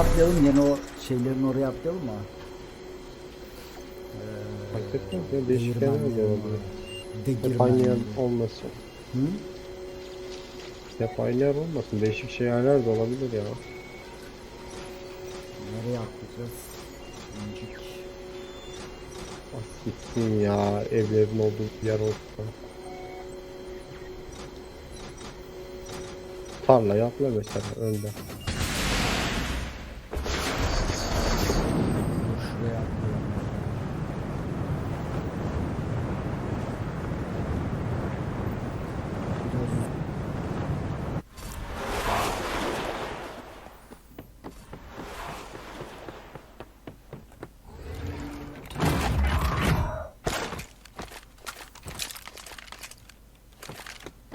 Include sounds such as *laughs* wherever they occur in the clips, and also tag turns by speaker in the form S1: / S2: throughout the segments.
S1: Atlayalım? Yine o şeylerin oraya atlayalım mı?
S2: Fark etmez ya değişik yerler de
S1: Değirmenlerin
S2: olabilir.
S1: oraya.
S2: Hep aynı yer olmasın.
S1: Hı?
S2: Hep aynı yer olmasın. Değişik şeyler de olabilir ya.
S1: Nereye atlayacağız? İncik.
S2: Ah gitsin ya evlerin olduğu yer olsun. Tarlaya atla mesela önde.
S1: Dur şuraya atlayalım.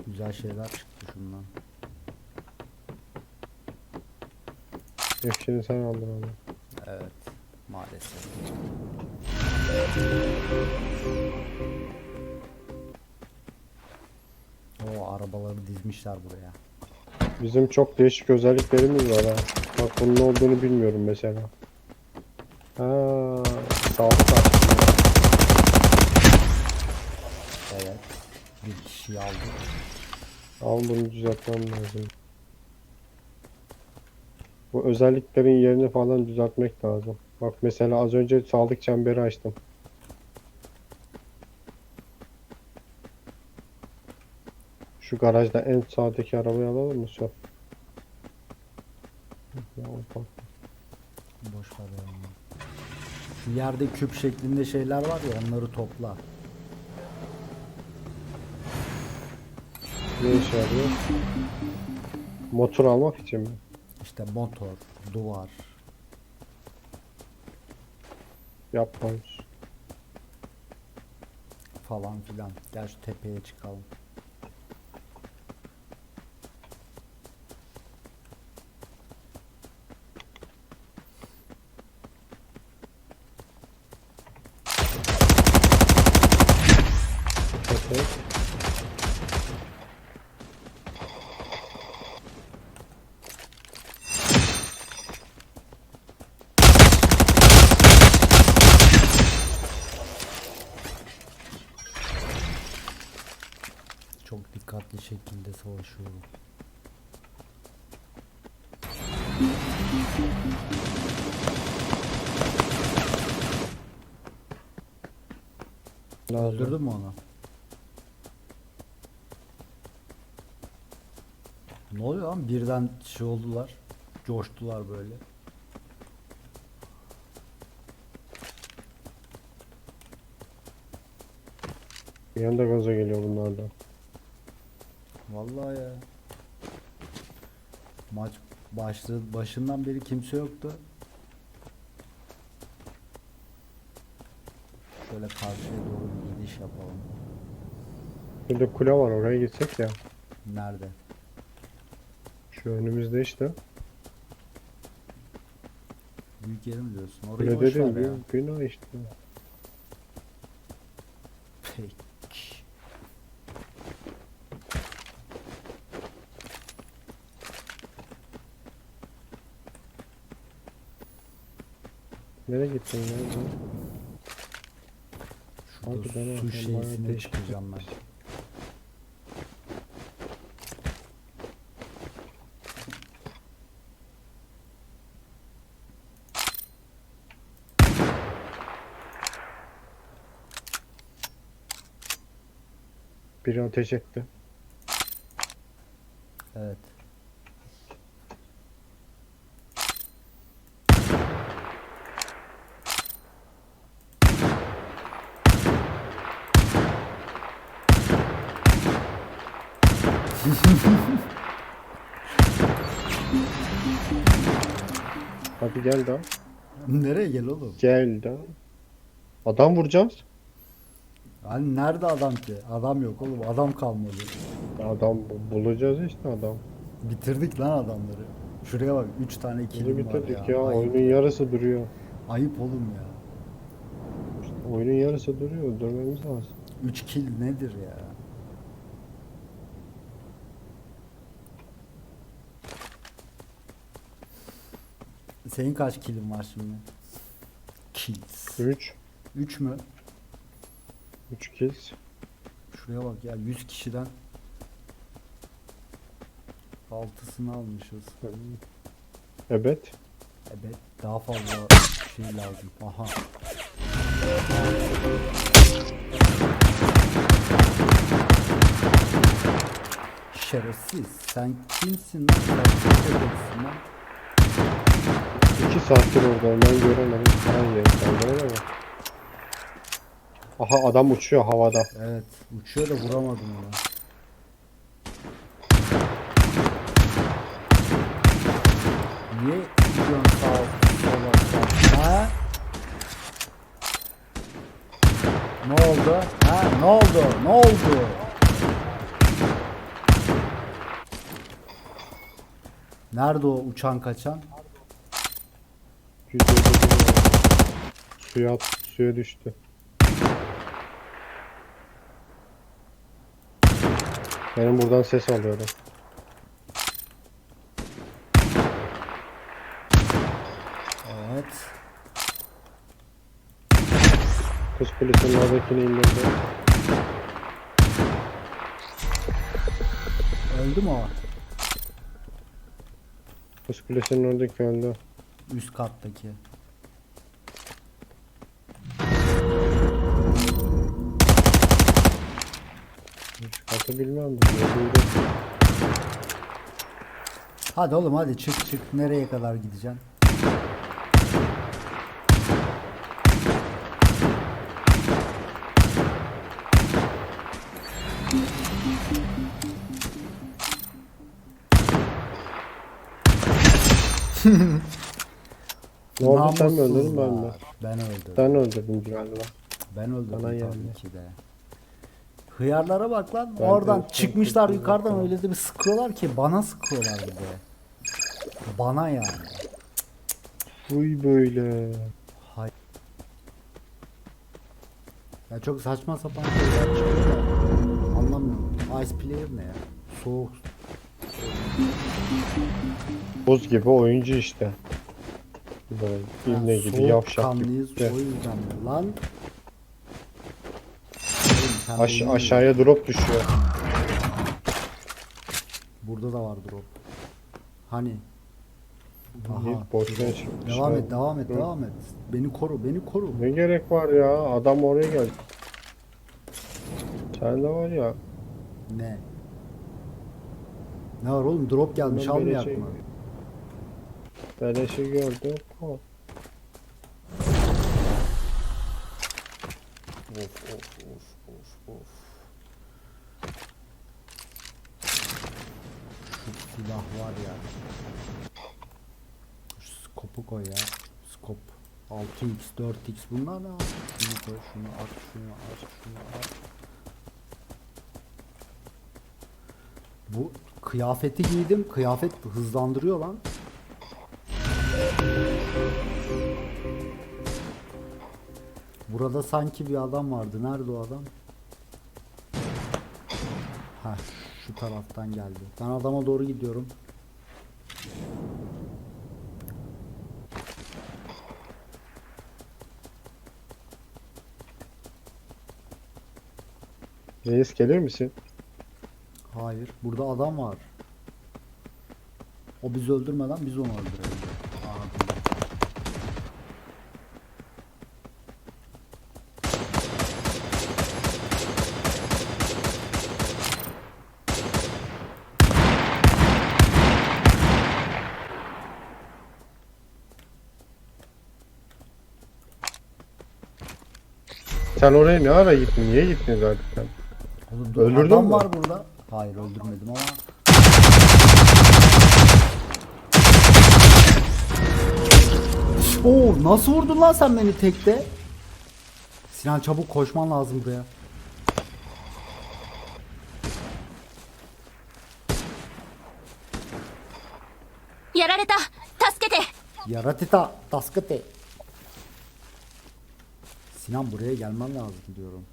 S1: Biraz Güzel şeyler çıktı şundan.
S2: Hepsini sen aldın onu.
S1: Evet, maalesef. O arabaları dizmişler buraya.
S2: Bizim çok değişik özelliklerimiz var ha. Bak bunun ne olduğunu bilmiyorum mesela. Ha, sağlık.
S1: Evet. Bir kişiyi aldı.
S2: Al bunu düzeltmem lazım. Bu özelliklerin yerini falan düzeltmek lazım. Bak mesela az önce sağlık çemberi açtım. Şu garajda en sağdaki arabayı alalım mı şu?
S1: Boş ver ya. Şu yerde küp şeklinde şeyler var ya onları topla.
S2: Ne işe yarıyor? Motor almak için mi?
S1: İşte motor, duvar.
S2: Yapmamış.
S1: falan filan. Gel şu tepeye çıkalım.
S2: Okey.
S1: Çok dikkatli şekilde savaşıyorum. Öldürdün mü onu? Ne oluyor lan? Birden şey oldular. Coştular böyle.
S2: Bir anda gaza geliyor bunlardan.
S1: Vallahi ya. Maç başladı başından beri kimse yoktu. Şöyle karşıya doğru bir gidiş yapalım.
S2: Burada kule var oraya gitsek ya.
S1: Nerede?
S2: Şu önümüzde işte.
S1: Büyük yeri mi diyorsun? Orayı
S2: Kule
S1: boş ver ya.
S2: bir bina işte.
S1: Peki.
S2: Nereye gittin ya?
S1: Şurada
S2: ben
S1: su şeysine çıkacağım ben.
S2: Biri ateş etti.
S1: Evet.
S2: Hadi gel daha.
S1: Nereye gel oğlum?
S2: Gel daha. Adam vuracağız.
S1: Hani nerede adam ki? Adam yok oğlum. Adam kalmadı.
S2: Adam bu- bulacağız işte adam.
S1: Bitirdik lan adamları. Şuraya bak 3 tane
S2: Bunu
S1: kilim var
S2: bitirdik
S1: ya.
S2: ya.
S1: Ayıp,
S2: Oyunun yarısı duruyor.
S1: ayıp oğlum ya.
S2: İşte oyunun yarısı duruyor. Dönmemiz lazım.
S1: 3 kill nedir ya? Senin kaç kilin var şimdi? Kills.
S2: 3.
S1: 3 mü?
S2: 3 kills.
S1: Şuraya bak ya 100 kişiden 6'sını almışız.
S2: Evet.
S1: Evet daha fazla şey lazım. Aha. Şerefsiz. Sen kimsin lan? Sen kimsin lan?
S2: 2 saattir orada ben göremedim. Sen yeri saldırır ama. Aha adam uçuyor havada.
S1: Evet. Uçuyor da vuramadım ona. Niye gidiyorsun sağa sola? Ha? Ne oldu? Ha? Ne oldu? Ne oldu? Nerede o uçan kaçan?
S2: Yüzeyde Suya, at- suya düştü. Benim buradan ses alıyorum.
S1: Evet.
S2: Kız kulesinin oradakini indirdi.
S1: Öldü mü o?
S2: Kız kulesinin oradaki öldü.
S1: Üst kattaki.
S2: De, öldüydü.
S1: Hadi oğlum hadi çık çık. Nereye kadar gideceksin? *laughs*
S2: Ne oldu sen mi öldürdün ben mi?
S1: Ben öldürdüm.
S2: Sen öldürdün galiba.
S1: Ben öldürdüm
S2: Bana
S1: tabii ki de. Hıyarlara bak lan.
S2: Ben
S1: Oradan
S2: de-
S1: çıkmışlar
S2: de-
S1: yukarıdan öyle de bir sıkıyorlar ki bana sıkıyorlar bir de. Bana yani.
S2: Uy böyle.
S1: Hay. Ya çok saçma sapan şeyler çıkıyor anlamıyorum. Ice player ne ya? Soğuk.
S2: Buz gibi oyuncu işte. Böyle ibne gibi yavşak gibi.
S1: o yüzden de. lan. Oğlum
S2: Aş- aşağıya drop düşüyor.
S1: Burada da var drop. Hani? Aha.
S2: Boşuna.
S1: Devam et, devam et,
S2: Hı.
S1: devam et. Beni koru, beni koru.
S2: Ne gerek var ya? Adam oraya gel. Sen de var ya.
S1: Ne? Ne var oğlum? Drop gelmiş, almayak mı?
S2: Beleşi gördüm. O.
S1: Of of of of of. Şu silah var ya. Şu skopu koy ya. Skop. 6x, 4x bunlar ne abi? Şunu koy, şunu at, şunu at, şunu at. Bu kıyafeti giydim. Kıyafet hızlandırıyor lan. Burada sanki bir adam vardı. Nerede o adam? Ha, şu taraftan geldi. Ben adama doğru gidiyorum.
S2: Reis gelir misin?
S1: Hayır. Burada adam var. O bizi öldürmeden biz onu öldürelim. Aha,
S2: sen oraya ne ara gittin? Niye gittin zaten sen?
S1: Oğlum, dur,
S2: Öldürdün
S1: adam
S2: mü?
S1: var burada. Hayır öldürmedim ama. Oo nasıl vurdun lan sen beni tekte? Sinan çabuk koşman lazım buraya.
S3: Yarareta, taskete.
S1: Yaratita, taskete. Sinan buraya gelmen lazım diyorum.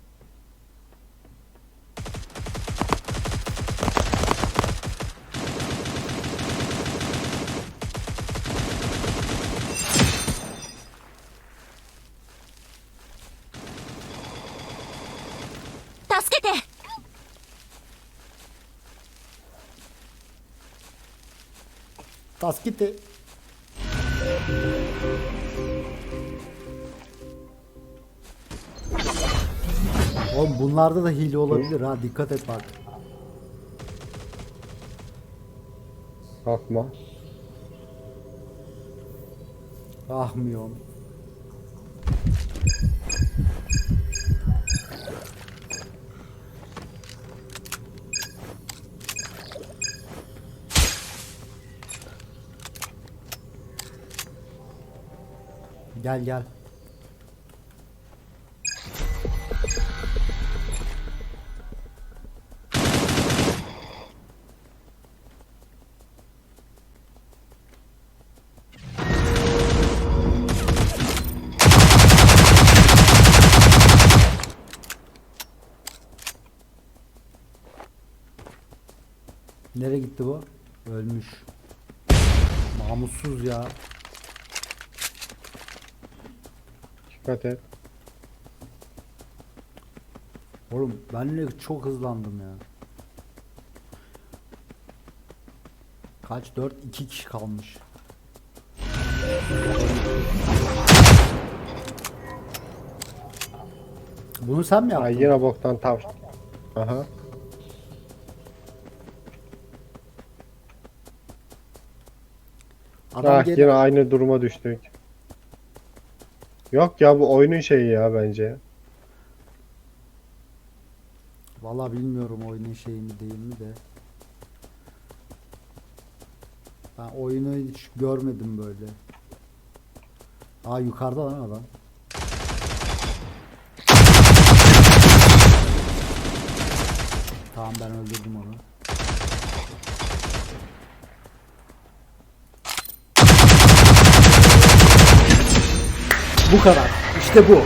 S1: Taskite. Oğlum bunlarda da hile olabilir ha dikkat et bak.
S2: Kalkma.
S1: Ahmıyorum. Gel gel. Nereye gitti bu? Ölmüş. Namussuz ya.
S2: Dikkat et.
S1: Oğlum ben de çok hızlandım ya. Kaç? 4 2 kişi kalmış. Bunu sen mi
S2: Ay
S1: yaptın?
S2: yine boktan tav. Aha.
S1: Adam
S2: ah
S1: gel-
S2: yine aynı duruma düştük. Yok ya bu oyunun şeyi ya bence.
S1: Valla bilmiyorum oyunun şeyi mi değil mi de. Ben oyunu hiç görmedim böyle. Aa yukarıda lan adam. Tamam ben öldürdüm onu. Bu kadar. İşte bu.